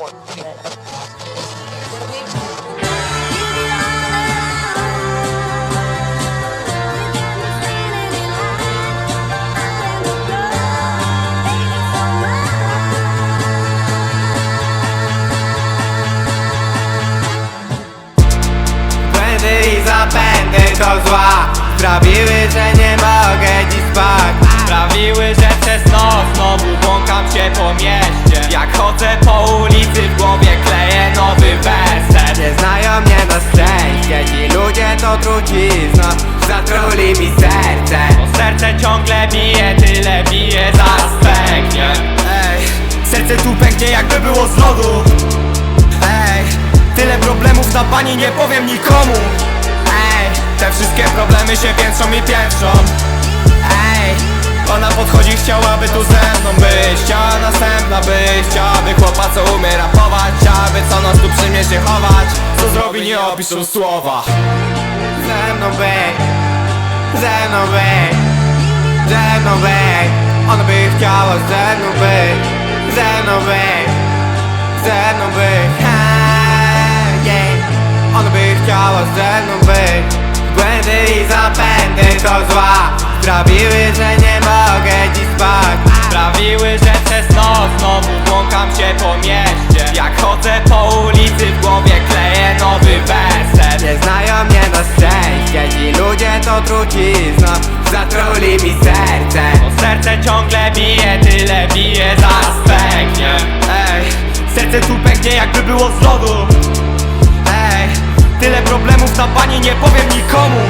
Błędy i zapędy to zła. Sprawiły, że nie mogę Zatruli mi serce. Bo serce ciągle bije, tyle bije, zaraz pęknie. Ej, serce tu pęknie jakby było z lodu Ej, tyle problemów na pani nie powiem nikomu. Ej, Te wszystkie problemy się piętrzą i piętrzą. Ej Ona podchodzi, chciałaby tu ze mną być Chciała następna być Chciałaby chłopa, co umie rapować Chciałaby co noc tu przy mnie się chować. Co zrobi, nie opiszą słowa Ze mną bej, ze mną bej, ze mną bej Ona by chciała ze mną być, ze mną bej, ze mną być. Ona by chciała ze mną być. Błędy i zapędy to zła. Sprawiły, że nie mogę dziś spać. Sprawiły, że to trucizna. Zatruli mi serce. Bo serce ciągle bije, tyle bije, zaraz pęknie. Ej, serce tu pęknie jakby było z lodu. Ej, tyle problemów na pani nie powiem nikomu